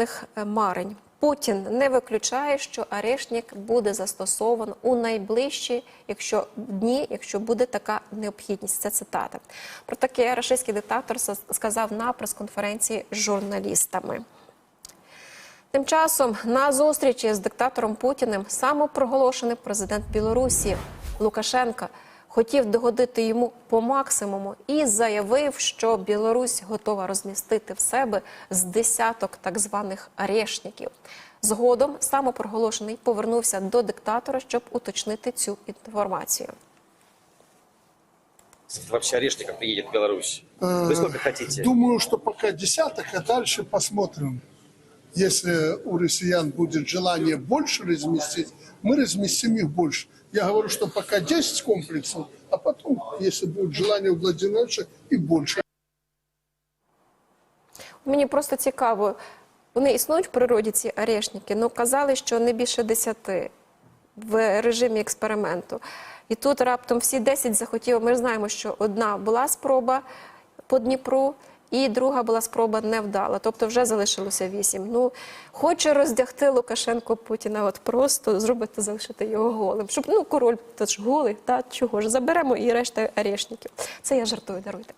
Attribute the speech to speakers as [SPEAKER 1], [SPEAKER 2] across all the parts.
[SPEAKER 1] мирних е, марень. Путін не виключає, що арештник буде застосован у найближчі якщо дні, якщо буде така необхідність. Це цитата. Про таке рашистський диктатор сказав на прес-конференції з журналістами. Тим часом на зустрічі з диктатором Путіним самопроголошений президент Білорусі Лукашенка хотів догодити йому по максимуму і заявив, що Білорусь готова розмістити в себе з десяток так званих арешників. Згодом самопроголошений повернувся до диктатора, щоб уточнити цю інформацію.
[SPEAKER 2] вообще орешников приедет в Беларусь? Вы сколько хотите?
[SPEAKER 3] Думаю, что пока десяток, а дальше посмотрим. Если у россиян будет желание больше разместить, мы разместим их больше. Я говорю, что пока 10 комплексов, а потом, если будет желание у Владимировича, и больше.
[SPEAKER 1] Мені просто цікаво, вони існують в природі ці арешники, ну казали, що не більше десяти в режимі експерименту. І тут раптом всі 10 захотіли. Ми ж знаємо, що одна була спроба по Дніпру, і друга була спроба невдала. Тобто вже залишилося вісім. Ну, хоче роздягти Лукашенко Путіна, от просто зробити, залишити його голим. Щоб ну король теж голий, та чого ж заберемо і решта арешників. Це я жартую, даруйте.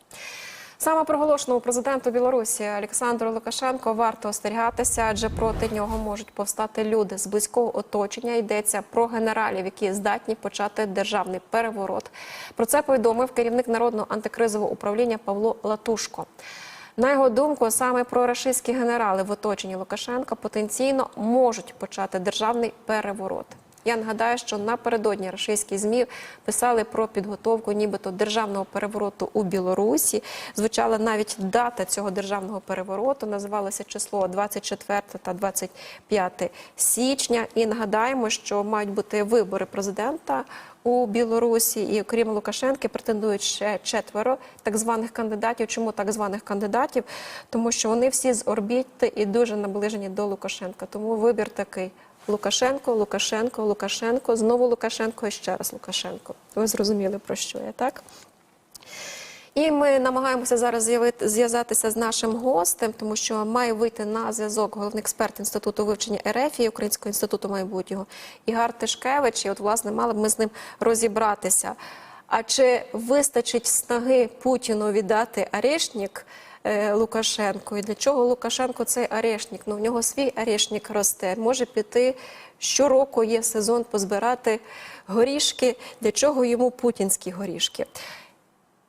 [SPEAKER 1] Саме проголошеному президенту Білорусі Олександру Лукашенко варто остерігатися, адже проти нього можуть повстати люди з близького оточення. Йдеться про генералів, які здатні почати державний переворот. Про це повідомив керівник народного антикризового управління Павло Латушко. На його думку, саме прорашистські генерали в оточенні Лукашенка потенційно можуть почати державний переворот. Я нагадаю, що напередодні російські змі писали про підготовку, нібито державного перевороту у Білорусі. Звучала навіть дата цього державного перевороту. Називалося число 24 та 25 січня. І нагадаємо, що мають бути вибори президента у Білорусі, і окрім Лукашенки претендують ще четверо так званих кандидатів. Чому так званих кандидатів? Тому що вони всі з орбіти і дуже наближені до Лукашенка. Тому вибір такий. Лукашенко, Лукашенко, Лукашенко, знову Лукашенко і ще раз Лукашенко. Ви зрозуміли про що я, так? І ми намагаємося зараз зв'язатися з нашим гостем, тому що має вийти на зв'язок головний експерт інституту вивчення РФ і Українського інституту майбутнього Ігар Тишкевич. І от, власне, мали б ми з ним розібратися. А чи вистачить снаги Путіну віддати арешник е, Лукашенко? І для чого Лукашенко цей арешник? Ну, в нього свій арешник росте. Може піти щороку є сезон позбирати горішки. Для чого йому путінські горішки?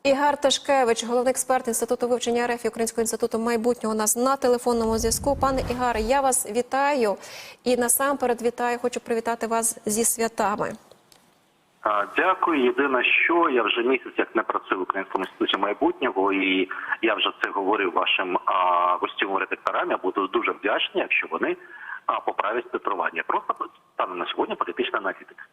[SPEAKER 1] Ігар Ташкевич, головний експерт інституту вивчення РФ і Українського інституту майбутнього, у нас на телефонному зв'язку. Пане Ігаре, я вас вітаю і насамперед вітаю. Хочу привітати вас зі святами.
[SPEAKER 4] Дякую. Єдине, що я вже місяць як не працюю в Українському інституті майбутнього, і я вже це говорив вашим гостєвим редакторам. Я буду дуже вдячний, якщо вони поправлять титрування. Просто станом на сьогодні політична аналітика.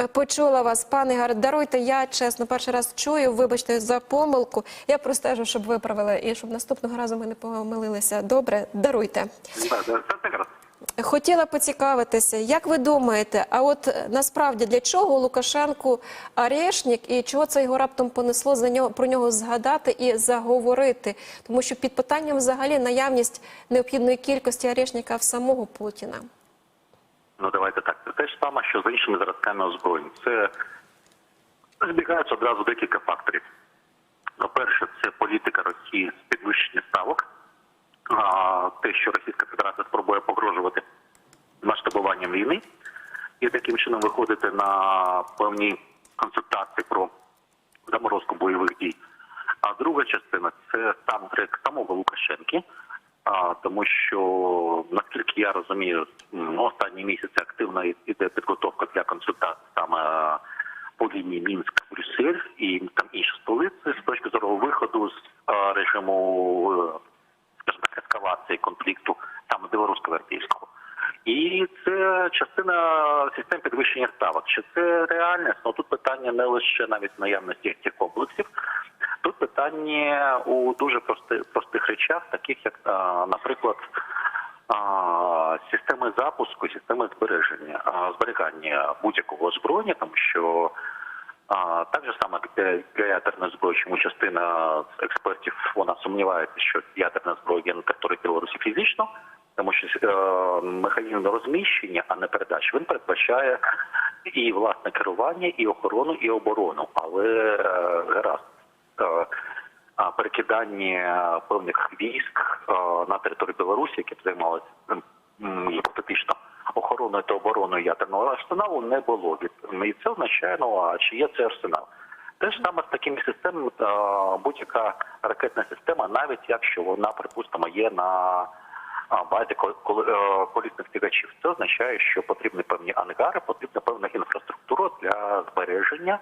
[SPEAKER 1] Е, Почула вас, пане Ігаре. Даруйте, я чесно перший раз чую. Вибачте за помилку. Я простежу, щоб виправили і щоб наступного разу ми не помилилися. Добре, даруйте.
[SPEAKER 4] Так, так, якраз.
[SPEAKER 1] Хотіла поцікавитися, як ви думаєте, а от е, насправді для чого Лукашенку арешник і чого це його раптом понесло за нього про нього згадати і заговорити? Тому що під питанням взагалі наявність необхідної кількості арешника в самого Путіна.
[SPEAKER 4] Ну давайте так. Це те ж саме, що з іншими зразками озброєнь. Це збігаються одразу декілька факторів. По-перше, це політика Росії з підвищення ставок. А, те, що Російська Федерація спробує погрожувати масштабуванням війни, і таким чином виходити на певні консультації про заморозку бойових дій. А друга частина це сам грек самого Лукашенки, тому що наскільки я розумію, ну, останні місяці активно іде підготовка для консультацій саме по лінії Мінськ Брюссель і там інші столиці з точки зору виходу з а, режиму е, скажімо так, ескалації конфлікту саме білорусько-вертійського. І це частина систем підвищення ставок. Чи це реальність? Ну тут питання не лише навіть наявності цих комплексів. Тут питання у дуже прости, простих речах, таких як, наприклад, системи запуску, системи збереження, зберігання будь-якого озброєння, тому що а, так же для, для ядерної зброї, чому частина експертів вона сумнівається, що ядерна зброя є на території Білорусі фізично, Тому що е, механізм розміщення, а не передачі, він передбачає і власне керування, і охорону, і оборону. Але е, гаразд. Е, а, перекидання певних військ е, на територію Білорусі, які б займалися гіпотетично охороною та обороною ядерного арсеналу, не було. І це означає, ну а чи є цей арсенал? Те ж саме з такими системами, е, будь-яка ракетна система, навіть якщо вона, припустимо, є на базі кол- кол- колісних тягачів. Це означає, що потрібні певні ангари, потрібна певна інфраструктура для збереження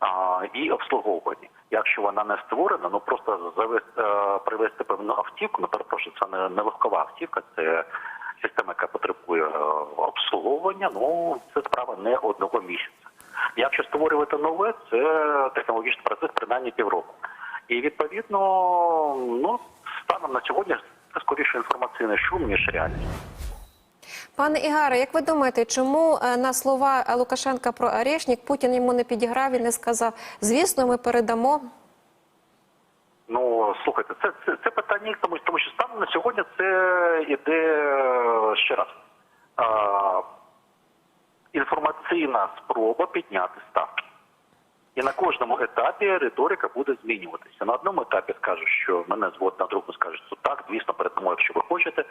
[SPEAKER 4] а, і обслуговування. Якщо вона не створена, ну просто завести, е, привезти певну автівку, ну перепрошую, це не, не легкова автівка, це система, яка потребує е, обслуговування. Ну це справа не одного місяця. Якщо створювати нове, це технологічний процес принаймні півроку. І відповідно, ну станом на сьогодні це скоріше інформаційний шум, ніж реальність.
[SPEAKER 1] Пане Ігаре, як ви думаєте, чому е, на слова Лукашенка про Арешнік Путін йому не підіграв і не сказав? Звісно, ми передамо.
[SPEAKER 4] Ну слухайте, це, це, це питання, тому, тому що станом на сьогодні це іде е, ще раз. А, інформаційна спроба підняти ставки. І на кожному етапі риторика буде змінюватися. На одному етапі скажуть, що мене зводять, на другому скажуть, що так, звісно, передамо, якщо ви хочете.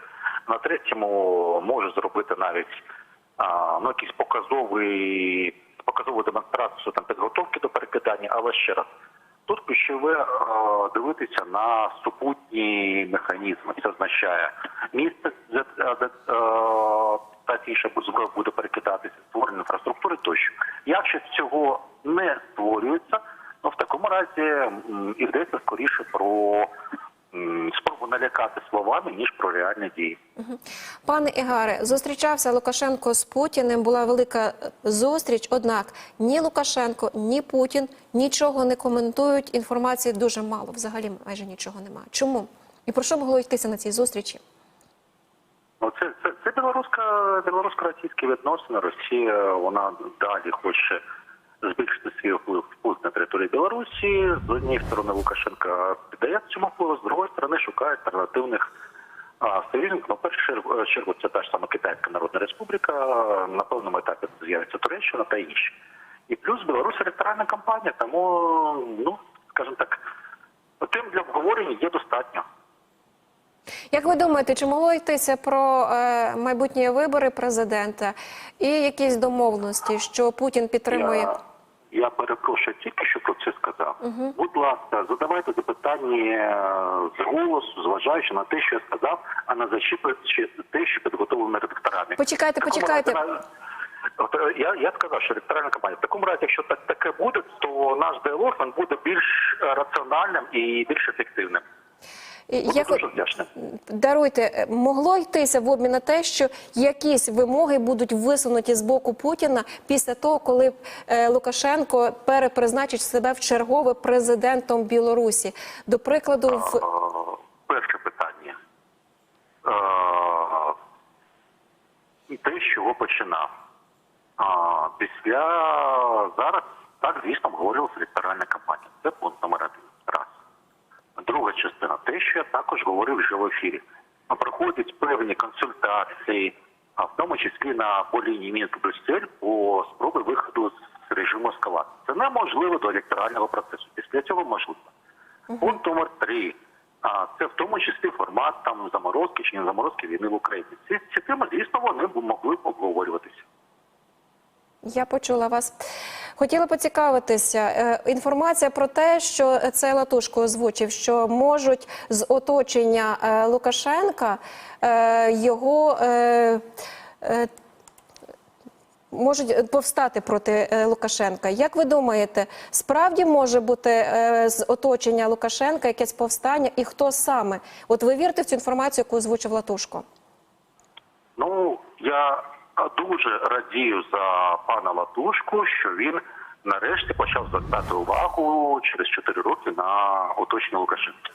[SPEAKER 4] Третьому може зробити навіть а, ну, якийсь показовий, показову демонстрацію там, підготовки до перекидання, але ще раз. Тут ключове дивитися на супутні механізми. Це означає місце, де, та інша зброя буде перекидатися, створення інфраструктури тощо. Якщо цього не створюється, ну в такому разі йдеться скоріше про словами, ніж про реальні дії.
[SPEAKER 1] Пане Ігаре, зустрічався Лукашенко з Путіним. Була велика зустріч. Однак ні Лукашенко, ні Путін нічого не коментують. Інформації дуже мало. Взагалі майже нічого немає. Чому? І про що могло йтися на цій зустрічі?
[SPEAKER 4] Ну, це, це, це білоруська, білорусько-російські відносини. Росія вона далі хоче збільшити свій вплив вплив на території Білорусі. З однієї сторони Лукашенка піддає цьому впливу, з другої сторони шукає альтернативних союзників. Ну, першу чергу, чергу це та ж сама Китайська Народна Республіка. На певному етапі з'явиться Туреччина та інші. І плюс Білорусь електоральна кампанія, тому, ну, скажімо так, тим для обговорення є достатньо.
[SPEAKER 1] Як ви думаєте, чи могло йтися про е, майбутні вибори президента і якісь домовленості, що Путін підтримує?
[SPEAKER 4] Я, я перепрошую тільки, що про це сказав. Будь ласка, задавайте запитання е, з голосу, зважаючи на те, що я сказав, а не зачіпуючи те, що підготовлено редакторами.
[SPEAKER 1] Почекайте,
[SPEAKER 4] такому
[SPEAKER 1] почекайте.
[SPEAKER 4] разі, е, я, я сказав, що редакторальна кампанія. В такому разі, якщо так таке буде, то наш діалог він буде більш е, раціональним і більш ефективним. Буду
[SPEAKER 1] Я
[SPEAKER 4] дуже вдячний.
[SPEAKER 1] Даруйте, е, могло йтися в обмін на те, що якісь вимоги будуть висунуті з боку Путіна після того, коли е, Лукашенко перепризначить себе в чергове президентом Білорусі. До прикладу, в
[SPEAKER 4] Перше питання. Те, з чого починав. Після зараз, так, звісно, обговорювалася електоральна кампанія. Це пункт номер один. Друга частина, те, що я також говорив вже в ефірі. Проходять певні консультації, а в тому числі на по лінії Мінськ-Брюссель по спроби виходу з режиму ескалації. Це неможливо до електорального процесу. Після цього можливо. Пункт номер три. А це в тому числі формат там заморозки чи не заморозки війни в Україні. Ці, ці теми, звісно, вони могли б обговорюватися.
[SPEAKER 1] Я почула вас. Хотіла поцікавитися. е, Інформація про те, що це Латушко озвучив, що можуть з оточення е, Лукашенка е, його. Можуть повстати проти Лукашенка. Як ви думаєте, справді може бути з оточення Лукашенка якесь повстання, і хто саме? От ви вірите в цю інформацію, яку озвучив Латушко?
[SPEAKER 4] Ну, я дуже радію за пана Латушку, що він нарешті почав звертати увагу через 4 роки на оточення Лукашенка.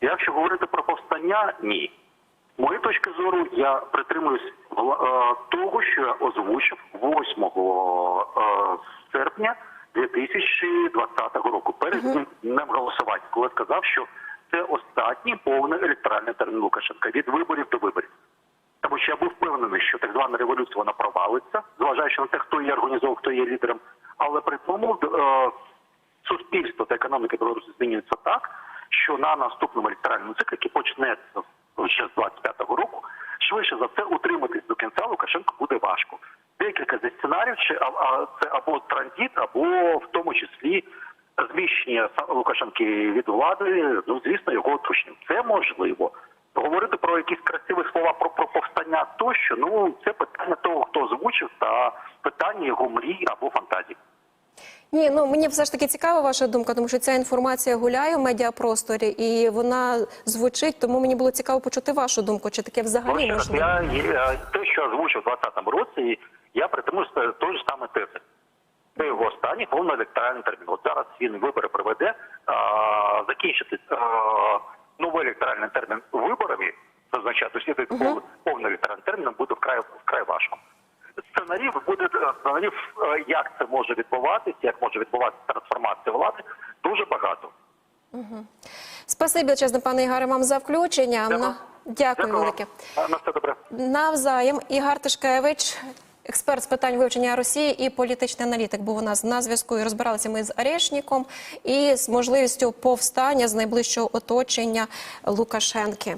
[SPEAKER 4] Якщо говорити про повстання, ні. З моєї точки зору, я притримуюсь е, того, що я озвучив 8 е, серпня 2020 року, перед днем голосування, коли сказав, що це останній повний електоральний термін Лукашенка від виборів до виборів. Тому що я був впевнений, що так звана революція вона провалиться, зважаючи на те, хто її організовував, хто є лідером. Але при тому е, суспільство та економіка Білорусі змінюється так, що на наступному електоральному циклі, який почнеться ще з 25-го року, швидше за все утриматись до кінця Лукашенко буде важко. Декілька зі сценаріїв чи а, це або транзит, або в тому числі зміщення Лукашенки від влади, ну звісно, його оточенням. Це можливо. Говорити про якісь красиві слова про, про повстання тощо, ну це питання того, хто озвучив, та питання його мрій або фантазій.
[SPEAKER 1] Ні, ну мені все ж таки цікава ваша думка, тому що ця інформація гуляє в медіапросторі і вона звучить. Тому мені було цікаво почути вашу думку, чи таке
[SPEAKER 4] Ну,
[SPEAKER 1] взагалі
[SPEAKER 4] раз,
[SPEAKER 1] можливо.
[SPEAKER 4] я, я те, що озвучив у 2020 році, я притимуюся той же саме тези. Це його останній повний електоральний термін. От зараз він вибори проведе, а, закінчити а, новий електоральний термін виборами, це означає, дослідити uh повний електоральний термін буде вкрай, вкрай важко. Сценарів буде е, сценарів, е, як це може відбуватися, як може відбуватися трансформація влади, дуже багато.
[SPEAKER 1] Спасибі величезне, пане Ігоре, вам за включення.
[SPEAKER 4] Дякую,
[SPEAKER 1] Дякую велике.
[SPEAKER 4] На все добре.
[SPEAKER 1] Навзаєм Ігор Тишкевич, експерт з питань вивчення Росії і політичний аналітик, був у нас на зв'язку. І розбиралися ми з Арешніком і з можливістю повстання з найближчого оточення Лукашенки.